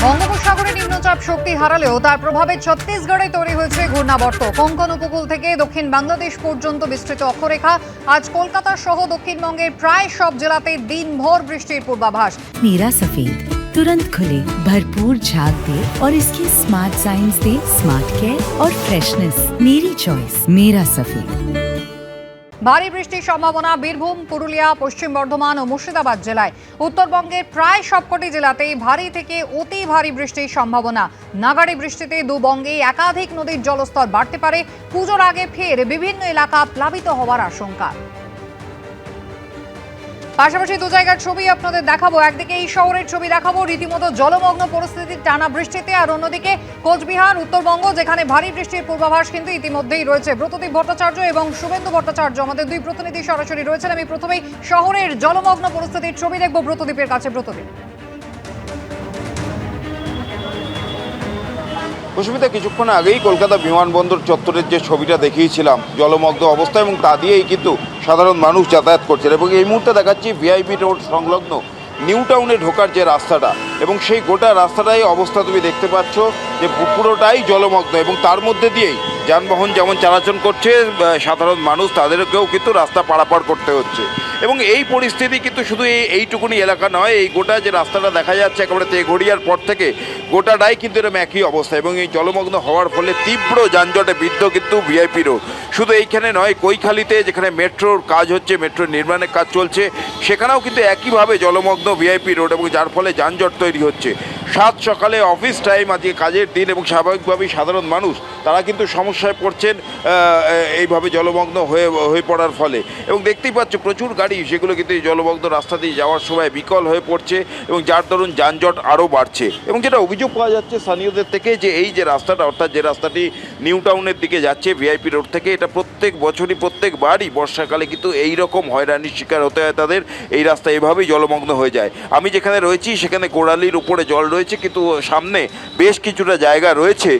বঙ্গোপসাগরে নিম্নচাপ শক্তি হারালেও তার প্রভাবে ছত্তিশগড়ে তৈরি হয়েছে ঘূর্ণাবর্ত কোঙ্কন উপকূল থেকে দক্ষিণ বাংলাদেশ পর্যন্ত বিস্তৃত অক্ষরেখা আজ কলকাতা সহ দক্ষিণবঙ্গের প্রায় সব জেলাতে দিনভর বৃষ্টির পূর্বাভাস नीरा सफेद तुरंत खुले भरपूर झाग दे और इसकी स्मार्ट साइंस दे स्मार्ट केयर और फ्रेशनेस मेरी चॉइस मेरा सफेद ভারী বৃষ্টির সম্ভাবনা, বীরভূম, পুরুলিয়া, পশ্চিম বর্ধমান ও মুর্শিদাবাদ জেলায়। উত্তরবঙ্গের প্রায় সবকটি জেলাতেই ভারী থেকে অতি ভারী বৃষ্টির সম্ভাবনা। নাগাড়ি বৃষ্টিতে দুবঙ্গেই একাধিক নদীর জলস্তর বাড়তে পারে। পুজোর আগে ফের বিভিন্ন এলাকা প্লাবিত হওয়ার আশঙ্কা। পাশাপাশি দু জায়গার ছবি আপনাদের দেখাবো। একদিকে এই শহরের ছবি দেখাবো, রীতিমতো জলমগ্ন পরিস্থিতির টানা বৃষ্টিতে, আর অন্যদিকে কোচবিহার, উত্তরবঙ্গ, যেখানে ভারী বৃষ্টির পূর্বাভাস কিন্তু ইতিমধ্যেই রয়েছে। ব্রতদীপ ভট্টাচার্য এবং শুভেন্দু ভট্টাচার্য আমাদের দুই প্রতিনিধি সরাসরি রয়েছেন। আমি প্রথমেই শহরের জলমগ্ন পরিস্থিতির ছবি দেখব ব্রতদীপের কাছে। ব্রতদীপ কুসুমিতা কিছুক্ষণ আগেই কলকাতা বিমানবন্দর চত্বরের যে ছবিটা দেখিয়েছিলাম, জলমগ্ন অবস্থা এবং তা দিয়েই কিন্তু সাধারণ মানুষ যাতায়াত করছেন এবং এই মুহূর্তে দেখাচ্ছি ভিআইপি রোড সংলগ্ন নিউ টাউনে ঢোকার যে রাস্তাটা এবং সেই গোটা রাস্তাটাই অবস্থা তুমি দেখতে পাচ্ছ যে পুরোটাই জলমগ্ন এবং তার মধ্যে দিয়েই যানবাহন যেমন চলাচল করছে সাধারণ মানুষ তাদেরকেও কিন্তু রাস্তা পারাপার করতে হচ্ছে। এবং এই পরিস্থিতি কিন্তু শুধু এই এইটুকুনি এলাকা নয়, এই গোটা যে রাস্তাটা দেখা যাচ্ছে একেবারে তেঘড়িয়ার পর থেকে, গোটাটাই কিন্তু এরকম একই অবস্থা এবং এই জলমগ্ন হওয়ার ফলে তীব্র যানজটে বিদ্ধ কিন্তু ভিআইপি রোড শুধু এইখানে নয়, কৈখালিতে যেখানে মেট্রোর কাজ হচ্ছে, মেট্রো নির্মাণের কাজ চলছে, সেখানেও কিন্তু একইভাবে জলমগ্ন ভিআইপি রোড এবং যার ফলে যানজট তৈরি হচ্ছে। সাত সকালে অফিস টাইম আজকে কাজের দিন এবং স্বাভাবিকভাবেই সাধারণ মানুষ, তারা কিন্তু সমস্যায় পড়ছেন এইভাবে জলমগ্ন হয়ে হয়ে পড়ার ফলে। এবং দেখতেই পাচ্ছ, প্রচুর গাড়ি সেগুলো কিন্তু এই জলমগ্ন রাস্তা দিয়ে যাওয়ার সময় বিকল হয়ে পড়ছে এবং যার দরুন যানজট আরও বাড়ছে। এবং যেটা অভিযোগ পাওয়া যাচ্ছে স্থানীয়দের থেকে যে এই যে রাস্তাটা, অর্থাৎ যে রাস্তাটি নিউ টাউনের দিকে যাচ্ছে ভিআইপি রোড থেকে। এটা প্রত্যেক বছরই, প্রত্যেকবারই বর্ষাকালে কিন্তু এই রকম হয়রানির শিকার হতে হয় তাদের। এই রাস্তা এভাবেই জলমগ্ন হয়ে যায়। আমি যেখানে রয়েছি, সেখানে গোড়ালির উপরে জল রয়েছে, কিন্তু সামনে বেশ কিছুটা জায়গা রয়েছে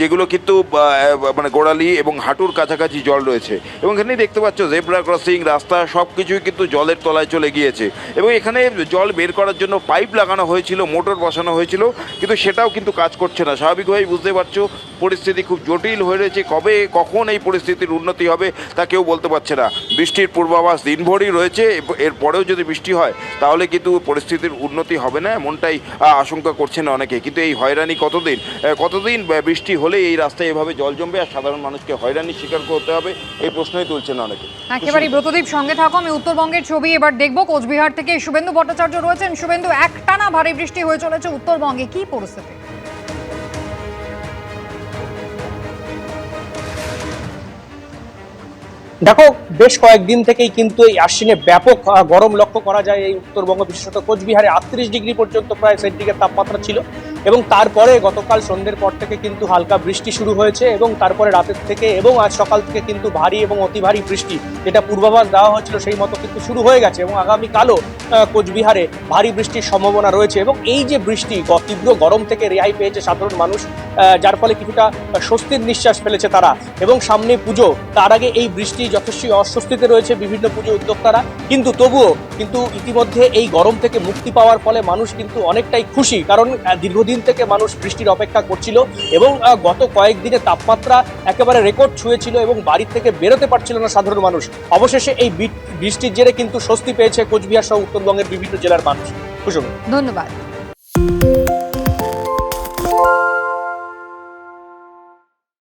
যেগুলো কিন্তু মানে গোড়ালি এবং হাঁটুর কাছাকাছি জল রয়েছে। এবং এখানেই দেখতে পাচ্ছ, জেব্রা ক্রসিং, রাস্তা সব কিছুই কিন্তু জলের তলায় চলে গিয়েছে। এবং এখানে জল বের করার জন্য পাইপ লাগানো হয়েছিল, মোটর বসানো হয়েছিল, কিন্তু সেটাও কিন্তু কাজ করছে না। স্বাভাবিকভাবেই বুঝতে পারছ, পরিস্থিতি খুব জটিল হয়ে রয়েছে কবে কখন এই পরিস্থিতির উন্নতি হবে তা কেউ বলতে পারছে না। বৃষ্টির পূর্বাভাস দিনভরই রয়েছে এরপরেও যদি বৃষ্টি হয় তাহলে কিন্তু পরিস্থিতির উন্নতি হবে না এমনটাই আশঙ্কা করছেন অনেকে। কিন্তু এই হয়রানি কতদিন? কতদিন বৃষ্টি হলে এই রাস্তায় এভাবে জল জমবে? আর সাধারণ মানুষকে হয়রানি স্বীকার করতে হবে এই প্রশ্নই তুলছেন অনেকে। একেবারেই ব্রতদীপ সঙ্গে থাকো আমি উত্তরবঙ্গের ছবি এবার দেখব। কোচবিহার থেকে শুভেন্দু ভট্টাচার্য রয়েছেন। শুভেন্দু একটানা ভারী বৃষ্টি হয়ে চলেছে উত্তরবঙ্গে কি পরিস্থিতি? দেখো, বেশ কয়েকদিন থেকেই কিন্তু এই আশ্বিনে ব্যাপক গরম লক্ষ্য করা যায় এই উত্তরবঙ্গ, বিশেষত কোচবিহারে আটত্রিশ ডিগ্রি পর্যন্ত প্রায় সেন্টিগ্রেড তাপমাত্রা ছিল। এবং তারপরে গতকাল সন্ধ্যের পর থেকে কিন্তু হালকা বৃষ্টি শুরু হয়েছে এবং তারপরে রাতের থেকে এবং আজ সকাল থেকে কিন্তু ভারী এবং অতি ভারী বৃষ্টি, যেটা পূর্বাভাস দেওয়া হয়েছিল, সেই মতো কিন্তু শুরু হয়ে গেছে। এবং আগামীকালও কোচবিহারে ভারী বৃষ্টির সম্ভাবনা রয়েছে এবং এই যে বৃষ্টি তীব্র গরম থেকে রেহাই পেয়েছে সাধারণ মানুষ যার ফলে কিছুটা স্বস্তির নিঃশ্বাস ফেলেছে তারা এবং সামনে পুজো। তার আগে এই বৃষ্টি যথেষ্ট অস্বস্তিতে রয়েছে বিভিন্ন পুজো উদ্যোক্তারা, কিন্তু তবুও কিন্তু ইতিমধ্যে এই গরম থেকে মুক্তি পাওয়ার ফলে মানুষ কিন্তু অনেকটাই খুশি কারণ দীর্ঘদিন থেকে মানুষ বৃষ্টির অপেক্ষা করছিল এবং গত কয়েকদিনে তাপমাত্রা একেবারে রেকর্ড ছুঁয়েছিল এবং বাড়ি থেকে বেরোতে পারছিল না সাধারণ মানুষ। অবশেষে এই বৃষ্টির জেরে কিন্তু স্বস্তি পেয়েছে কোচবিহার সহ উত্তরবঙ্গের বিভিন্ন জেলার মানুষ। কুসুম ধন্যবাদ।